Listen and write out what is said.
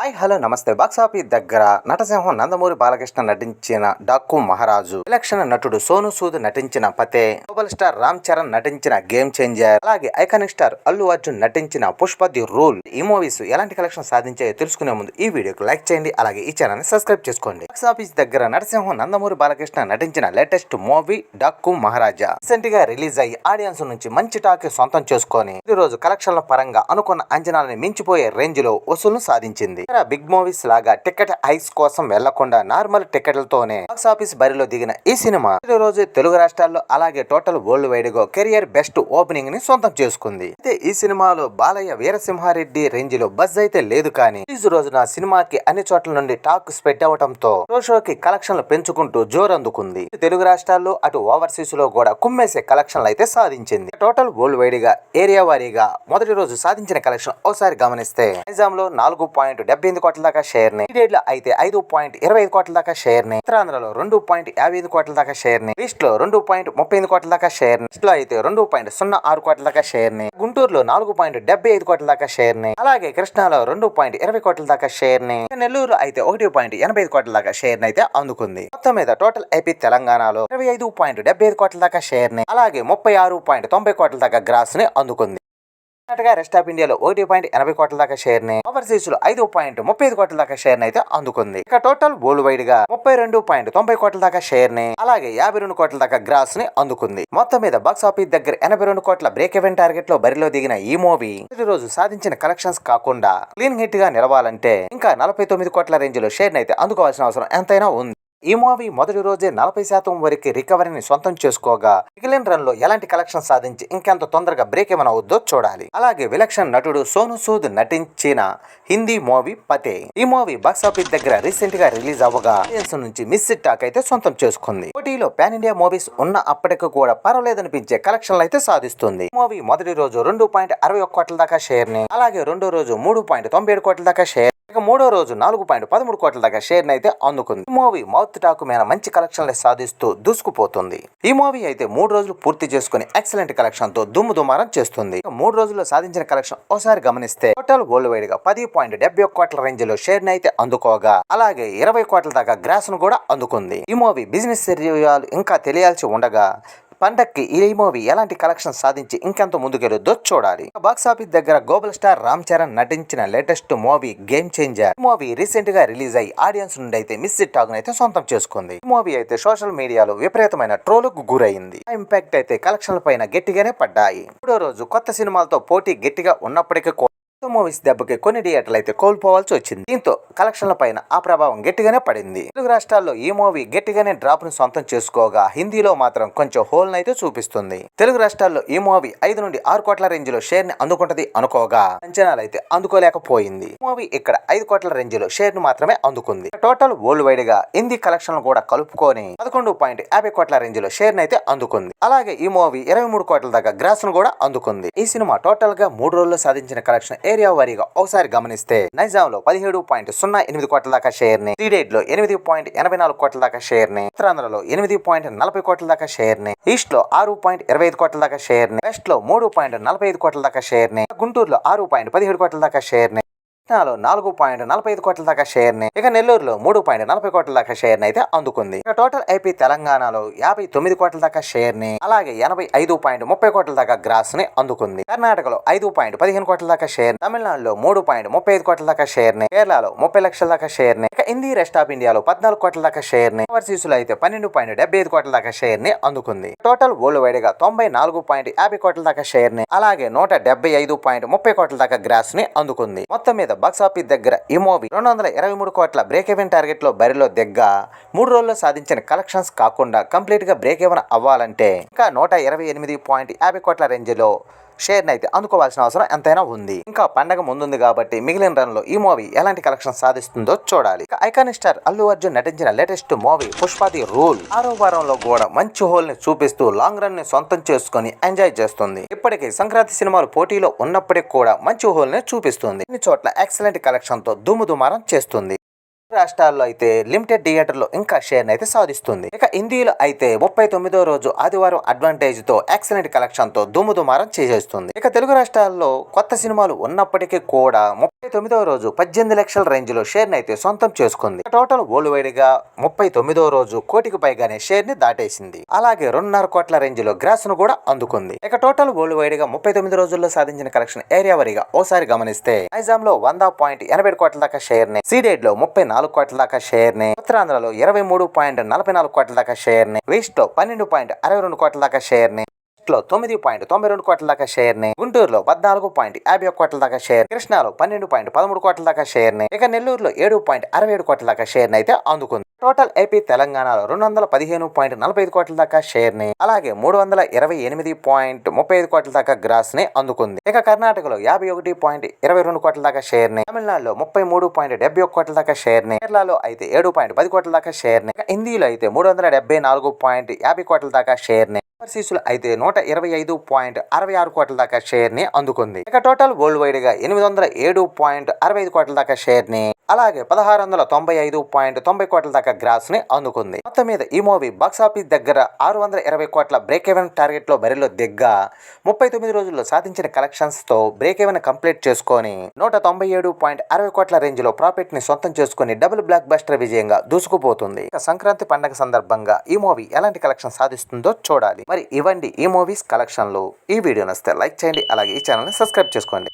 Hi hello నమస్తే. Box office దగ్గర నటసింహం నందమూరి బాలకృష్ణ నటించిన డాక్కు మహారాజు విలక్షణ నటుడు సోను సూద్ నటించిన పతే గ్లోబల్ స్టార్ రామ్ చరణ్ నటించిన గేమ్ చేంజర్ అలాగే ఐకానిక్ స్టార్ అల్లు అర్జున్ నటించిన పుష్ప ది రూల్ ఈ మూవీస్ ఎలాంటి కలెక్షన్ సాధించాయో తెలుసుకునే ముందు ఈ వీడియోకి లైక్ చేయండి అలాగే ఈ ఛానల్ని సబ్స్క్రైబ్ చేసుకోండి. బాక్సాఫీస్ దగ్గర నటసింహం నందమూరి బాలకృష్ణ నటించిన లేటెస్ట్ మూవీ డాక్కు మహారాజా. రీసెంట్గా రిలీజ్ అయ్యి ఆడియన్స్ నుంచి మంచి టాక్ సొంతం చేసుకొని ఈ రోజు కలెక్షన్ల పరంగా అనుకున్న అంచనాలను మించిపోయే రేంజ్లో వసూలు సాధించింది. ఇతర బిగ్ మూవీస్ లాగా టికెట్ ఐస్ కోసం వెళ్ళకుండా నార్మల్ టికెట్లతోనే బాక్స్ ఆఫీస్ బరిలో దిగిన ఈ సినిమా రోజు తెలుగు రాష్ట్రాల్లో అలాగే టోటల్ వరల్డ్ వైడ్గా కెరియర్ బెస్ట్ ఓపెనింగ్ని సొంతం చేసుకుంది. అయితే ఈ సినిమాలో బాలయ్య వీరసింహారెడ్డి రేంజ్లో బజ్ అయితే లేదు కానీ రిలీజ్ రోజున సినిమాకి అన్ని చోట్ల నుండి టాక్ స్ప్రెడ్ షో షోకి కలెక్షన్లు పెంచుకుంటూ జోరందుకుంది. తెలుగు రాష్ట్రాల్లో అటు ఓవర్సీస్లో కూడా కుమ్మేసే కలెక్షన్లు అయితే సాధించింది. టోటల్ వరల్డ్ వైడ్గా ఏరియా వారీగా మొదటి రోజు సాధించిన కలెక్షన్ ఒకసారి గమనిస్తే నైజాం లో నాలుగు పాయింట్ డెబ్బై ఎనిమిది కోట్ల దాకా షేర్లో అయితే ఐదు పాయింట్ ఇరవై ఐదు కోట్ల దాకా షేర్ని ఉత్తరాంధ్రలో రెండు పాయింట్ యాభై ఐదు కోట్ల దాకా షేర్ని ఈస్ట్లో రెండు పాయింట్ ముప్పై ఎనిమిది కోట్ల దాకా షేర్ని లో అయితే రెండు పాయింట్ సున్నా ఆరు కోట్ల దాకా షేర్ గుంటూరులో నాలుగు పాయింట్ డెబ్బై ఐదు కోట్ల దాకా షేర్ అలాగే కృష్ణాలో రెండు పాయింట్ ఇరవై కోట్ల దాకా షేర్ నెల్లూరు అయితే ఒకటి పాయింట్ ఎనభై ఐదు కోట్ల దాకా షేర్ అయితే అందుకుంది మొత్తం మీద టోటల్ ఐపీ తెలంగాణలో ఇరవై ఐదు పాయింట్ డెబ్బై ఐదు కోట్ల దాకా షేర్ అలాగే ముప్పై ఆరు పాయింట్ తొంభై కోట్ల దాకా గ్రాస్ని అందుకుంది కర్ణాటక రెస్ట్ ఆఫ్ ఇండియాలో ఒకటి పాయింట్ ఎనభై కోట్ల దాకా షేర్ని ఓవర్సీస్లో ఐదు పాయింట్ ముప్పై ఐదు కోట్ల దాకా షేర్ అయితే అందుకుంది. ఇక టోటల్ వరల్డ్ వైడ్గా ముప్పై రెండు పాయింట్ తొంభై కోట్ల దాకా షేర్ని అలాగే యాభై రెండు కోట్ల దాకా గ్రాస్ని అందుకుంది. మొత్తం మీద బాక్స్ ఆఫీస్ దగ్గర ఎనభై రెండు కోట్ల బ్రేక్ ఎవెన్ టార్గెట్లో బరిలో దిగిన ఈ మూవీ ఈ రోజు సాధించిన కలెక్షన్స్ కాకుండా క్లీన్ హిట్గా నిలవాలంటే ఇంకా నలభై తొమ్మిది కోట్ల రేంజ్లో షేర్ అయితే అందుకోవాల్సిన అవసరం ఎంతైనా ఉంది. ఈ మూవీ మొదటి రోజే నలభై శాతం వరకు రికవరీని సొంతం చేసుకోగా మిగిలిన రన్లో ఎలాంటి కలెక్షన్ సాధించి ఇంకెంత తొందరగా బ్రేక్ ఏమైనా అవుద్దో చూడాలి. అలాగే విలక్షణ నటుడు సోను సూద్ నటించిన హిందీ మూవీ పతే. ఈ మూవీ బాక్స్ ఆఫీస్ దగ్గర రీసెంట్గా రిలీజ్ అవ్వగా ఆడియన్స్ నుంచి మిస్ టాక్ అయితే సొంతం చేసుకుంది. పోటీలో పాన్ ఇండియా మూవీస్ ఉన్న అప్పటికి కూడా పర్వాలేదనిపించే కలెక్షన్లు అయితే సాధిస్తుంది. ఈ మూవీ మొదటి రోజు రెండు పాయింట్ అరవై ఒక్క కోట్ల దాకా షేర్ని అలాగే రెండో రోజు మూడు పాయింట్ తొంభై ఏడు కోట్ల దాకా షేర్ ఇక మూడో రోజు నాలుగు పాయింట్ పదమూడు కోట్ల దాకా షేర్ని అయితే అందుకుంది. ఈ మూవీ మౌత్ టాక్ మీద మంచి కలెక్షన్లు సాధిస్తూ దూసుకుపోతుంది. ఈ మూవీ అయితే మూడు రోజులు పూర్తి చేసుకుని ఎక్సలెంట్ కలెక్షన్తో దుమ్ము దుమారం చేస్తుంది మూడు రోజుల్లో సాధించిన కలెక్షన్ ఒకసారి గమనిస్తే టోటల్ వరల్డ్ వైడ్గా పది పాయింట్ డెబ్బై ఒక్క కోట్ల రేంజ్లో షేర్ అయితే అందుకోగా. అలాగే ఇరవై కోట్ల దాకా గ్రాస్ను కూడా అందుకుంది. ఈ మూవీ బిజినెస్ ఇంకా తెలియాల్సి ఉండగా పండక్కి ఈ మూవీ ఎలాంటి కలెక్షన్ సాధించి ఇంకెంత ముందుకెళ్ళొద్దో చూడాలి. బాక్స్ ఆఫీస్ దగ్గర గ్లోబల్ స్టార్ రామ్ చరణ్ నటించిన latest movie Game Changer movie రీసెంట్గా రిలీజ్ అయ్యి ఆడియన్స్ నుండి అయితే మిస్ టాక్ అయితే సొంతం చేసుకుంది. మూవీ అయితే సోషల్ మీడియాలో విపరీతమైన ట్రోలుకు గురైంది. ఆ ఇంపాక్ట్ అయితే కలెక్షన్ల పైన గట్టిగానే పడ్డాయి. మూడో రోజు కొత్త సినిమాలతో పోటీ గట్టిగా ఉన్నప్పటికీ మూవీస్ దెబ్బకి కొన్ని థియేటర్లు అయితే కోల్పోవాల్సి వచ్చింది. దీంతో కలెక్షన్ల పైన ఆ ప్రభావం గట్టిగానే పడింది. తెలుగు రాష్ట్రాల్లో ఈ మూవీ గట్టిగానే డ్రాప్ను సొంతం చేసుకోగా హిందీలో మాత్రం కొంచెం హోల్ అయితే చూపిస్తుంది. తెలుగు రాష్ట్రాల్లో ఈ మూవీ ఐదు నుండి ఆరు కోట్ల రేంజ్లో షేర్ని అందుకుంటది అనుకోగా అంచనాలు అయితే అందుకోలేకపోయింది. మూవీ ఇక్కడ ఐదు కోట్ల రేంజ్లో షేర్ను మాత్రమే అందుకుంది. టోటల్ వరల్డ్ వైడ్గా హిందీ కలెక్షన్లు కూడా కలుపుకొని పదకొండు పాయింట్ యాభై కోట్ల రేంజ్లో షేర్ అయితే అందుకుంది. అలాగే ఈ మూవీ ఇరవై మూడు కోట్ల దాకా గ్రాస్ను కూడా అందుకుంది. ఈ సినిమా టోటల్గా మూడు రోజుల్లో సాధించిన కలెక్షన్ ఏరియా వారీగా ఒకసారి గమనిస్తే నైజాంలో పదిహేడు పాయింట్ సున్నా ఎనిమిది కోట్ల దాకా షేర్ని త్రీడేట్లో ఎనిమిది పాయింట్ ఎనభై నాలుగు కోట్ల దాకా షేర్ని ఉత్తరాంధ్రలో ఎనిమిది పాయింట్ నలభై కోట్ల దాకా షేర్ని ఈస్ట్లో ఆరు పాయింట్ ఇరవై ఐదు కోట్ల దాకా షేర్ని వెస్ట్లో మూడు పాయింట్ నలభై ఐదు కోట్ల దాకా షేర్ని గుంటూరులో ఆరు పాయింట్ పదిహేడు కోట్ల దాకా షేర్ని కృష్ణాలో నాలుగు పాయింట్ నలభై ఐదు కోట్ల దాకా షేర్ని ఇక నెల్లూరులో మూడు పాయింట్ నలభై కోట్ల దాకా షేర్ని అయితే అందుకుంది ఇక టోటల్ ఐపీ తెలంగాణలో యాభై తొమ్మిది కోట్ల దాకా షేర్ని అలాగే ఎనభై ఐదు పాయింట్ ముప్పై కోట్ల దాకా గ్రాస్ని అందుకుంది కర్ణాటకలో ఐదు పాయింట్ పదిహేను కోట్ల దాకా షేర్ తమిళనాడులో మూడు పాయింట్ ముప్పై ఐదు కోట్ల దాకా షేర్ని కేరళలో ముప్పై లక్షల దాకా షేర్ని ఇక హిందీ రెస్ట్ ఆఫ్ ఇండియాలో పద్నాలుగు కోట్ల దాకా షేర్ని ఓవర్సీస్లో అయితే పన్నెండు పాయింట్ డెబ్బై ఐదు కోట్ల దాకా షేర్ని అందుకుంది టోటల్ వరల్డ్ వైడ్గా తొంభై నాలుగు పాయింట్ యాభై కోట్ల దాకా షేర్ని అలాగే నూట డెబ్బై ఐదు పాయింట్ ముప్పై కోట్ల దాకా గ్రాస్ని అందుకుంది మొత్తం మీద బాక్సాఫీస్ దగ్గర ఈ మూవీ రెండు వందల ఇరవై మూడు కోట్ల బ్రేక్ ఈవెన్ టార్గెట్లో బరిలో దిగ్గా మూడు రోజుల్లో సాధించిన కలెక్షన్స్ కాకుండా కంప్లీట్గా బ్రేక్ ఈవెన్ అవ్వాలంటే ఇంకా నూట ఇరవై ఎనిమిది పాయింట్ యాభై కోట్ల రేంజ్ షేర్ని షేర్ అయితే అందుకోవాల్సిన అవసరం ఎంతైనా ఉంది. ఇంకా పండగ ముందుంది కాబట్టి మిగిలిన రన్లో ఈ మూవీ ఎలాంటి కలెక్షన్ సాధిస్తుందో చూడాలి. ఐకానిక్ స్టార్ అల్లు అర్జున్ నటించిన లేటెస్ట్ మూవీ పుష్పాది రూల్. ఆరో వారంలో కూడా మంచి హోల్ని చూపిస్తూ లాంగ్ రన్ని సొంతం చేసుకుని ఎంజాయ్ చేస్తుంది. ఇప్పటికీ సంక్రాంతి సినిమాలు పోటీలో ఉన్నప్పటికీ కూడా మంచి హోల్ని చూపిస్తుంది. అన్ని చోట్ల ఎక్సలెంట్ కలెక్షన్తో దుమ్ము దుమారం చేస్తుంది. రాష్ట్రాల్లో అయితే లిమిటెడ్ థియేటర్లో ఇంకా షేర్ని అయితే సాధిస్తుంది. ఇక హిందీలో అయితే ముప్పై తొమ్మిదో రోజు ఆదివారం అడ్వాంటేజ్తో ఎక్సలెంట్ కలెక్షన్తో దుమ్ము దుమారం చేసేస్తుంది. ఇక తెలుగు రాష్ట్రాల్లో కొత్త సినిమాలు ఉన్నప్పటికీ కూడా ముప్పై తొమ్మిదో రోజు పద్దెనిమిది లక్షల రేంజ్లో షేర్ అయితే సొంతం చేసుకుంది. టోటల్ వరల్డ్ వైడ్గా ముప్పై తొమ్మిదో రోజు కోటికి పైగానే షేర్ని దాటేసింది. అలాగే రెండున్నర కోట్ల రేంజ్లో గ్రాస్ను కూడా అందుకుంది. ఇక టోటల్ వరల్డ్ వైడ్గా ముప్పై తొమ్మిది రోజుల్లో సాధించిన కలెక్షన్ ఏరియా వారీగా ఓసారి గమనిస్తే నైజాం లో వంద పాయింట్ ఎనభై కోట్ల దాకా షేర్ని సీడెడ్లో ముప్పై నాలుగు కోట్ల దాకా షేర్ని ఉత్తరాంధ్రలో ఇరవై మూడు పాయింట్ నలభై నాలుగు కోట్ల దాకా షేర్ని వేస్ట్ వెస్ట్లో పన్నెండు పాయింట్ అరవై రెండు కోట్ల దాకా షేర్ని లో తొమ్మిది పాయింట్ తొంభై రెండు కోట్ల దాకా షేర్ని గుంటూరులో పద్నాలుగు పాయింట్ యాభై ఒక కోట్ల దాకా షేర్ కృష్ణాలో పన్నెండు పాయింట్ పదమూడు కోట్ల దాకా షేర్ని ఇక నెల్లూరులో ఏడు పాయింట్ అరవై ఏడు కోట్ల దాకా షేర్ని అయితే అందుకుంది టోటల్ ఏపీ తెలంగాణలో రెండు వందల పదిహేను పాయింట్ నలభై ఐదు కోట్ల దాకా షేర్ని అలాగే మూడు వందల ఇరవై ఎనిమిది పాయింట్ ముప్పై ఐదు కోట్ల దాకా గ్రాస్ని అందుకుంది ఇక కర్ణాటకలో యాభై ఒకటి పాయింట్ ఇరవై రెండు కోట్ల దాకా షేర్ని తమిళనాడులో ముప్పై మూడు పాయింట్ డెబ్బై ఒక కోట్ల దాకా షేర్ని కేరళలో అయితే ఏడు పాయింట్ పది కోట్ల దాకా షేర్ని హిందీలో అయితే మూడు వందల డెబ్బై నాలుగు పాయింట్ యాభై కోట్ల దాకా షేర్ని ఓవర్సీస్ అయితే నూట ఇరవై ఐదు పాయింట్ అరవై ఆరు కోట్ల దాకా షేర్ని అందుకుంది. ఇక టోటల్ వరల్డ్ వైడ్గా ఎనిమిది వందల ఏడు పాయింట్ అరవై ఐదు కోట్ల దాకా షేర్ని అలాగే పదహారు వందల తొంభై ఐదు పాయింట్ తొంభై కోట్ల దాకా గ్రాస్ని అందుకుంది. మొత్తం మీద ఈ మూవీ బాక్స్ ఆఫీస్ దగ్గర ఆరు వందల ఇరవై కోట్ల బ్రేక్ ఎవెన్ టార్గెట్లో బరిలో దిగ్గా ముప్పై తొమ్మిది రోజుల్లో సాధించిన కలెక్షన్స్తో బ్రేక్ ఎవెన్ కంప్లీట్ చేసుకొని నూట తొంభై ఏడు పాయింట్ అరవై కోట్ల రేంజ్లో ప్రాఫిట్ని సొంతం చేసుకుని డబుల్ బ్లాక్ బస్టర్ విజయంగా దూసుకుపోతుంది. ఇక సంక్రాంతి పండగ సందర్భంగా ఈ మూవీ ఎలాంటి కలెక్షన్ సాధిస్తుందో చూడాలి. మరి ఇవ్వండి ఈ మూవీస్ కలెక్షన్లు. ఈ వీడియో నచ్చితే లైక్ చేయండి అలాగే ఈ ఛానల్ని సబ్స్క్రైబ్ చేసుకోండి.